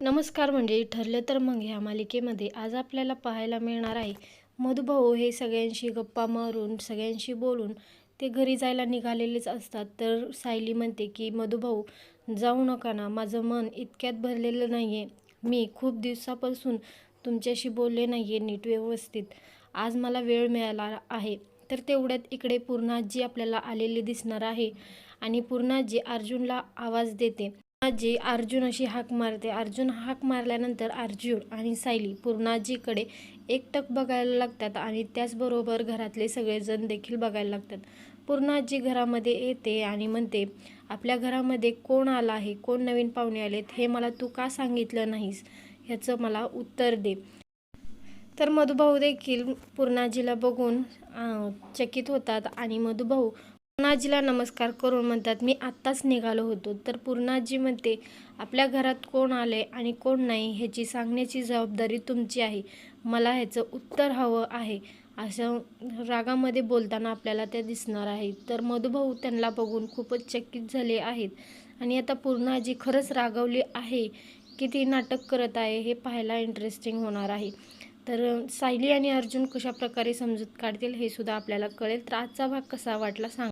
नमस्कार म्हणजे ठरलं तर मग ह्या मालिकेमध्ये आज आपल्याला पाहायला मिळणार आहे मधुभाऊ हे सगळ्यांशी गप्पा मारून सगळ्यांशी बोलून ते घरी जायला निघालेलेच असतात. तर सायली म्हणते की मधुभाऊ जाऊ नका ना माझं मन इतक्यात भरलेलं नाही आहे मी खूप दिवसापासून तुमच्याशी बोलले नाही आहे नीट व्यवस्थित. आज मला वेळ मिळाला आहे तर तेवढ्यात इकडे पूर्णाजी आपल्याला आलेली दिसणार आहे आणि पूर्णाजी अर्जुनला आवाज देते. पूर्णाजी अर्जुन अशी हाक मारते. अर्जुन हाक मारल्यानंतर अर्जुन आणि सायली पूर्णाजीकडे एकटक बघायला लागतात आणि त्याचबरोबर घरातले सगळेजण देखील बघायला लागतात. पूर्णाजी घरामध्ये येते आणि म्हणते आपल्या घरामध्ये कोण आला आहे? कोण नवीन पाहुणे आलेत? हे मला तू का सांगितलं नाहीस? ह्याचं मला उत्तर दे. तर मधुभाऊ देखील पूर्णाजीला बघून चकित होतात आणि मधुभाऊ पूर्णाजीला नमस्कार करून म्हणतात मी आत्ताच निघालो होतो तर पूर्णाजी म्हणते आपल्या घरात कोण आले आणि कोण नाही ह्याची सांगण्याची जबाबदारी तुमची आहे. मला ह्याचं उत्तर हवं आहे. असं रागामध्ये बोलताना आपल्याला ते दिसणार आहे तर मधुभाऊ त्यांना बघून खूपच चकित झाले आहेत. आणि आता पूर्णाजी खरंच रागवली आहे की ती नाटक करत आहे हे पाहायला इंटरेस्टिंग होणार आहे. तर सायली आणि अर्जुन कशा प्रकारे समजूत काढतील हे सुद्धा आपल्याला कळेल. तर आजचा भाग कसा वाटला सांग.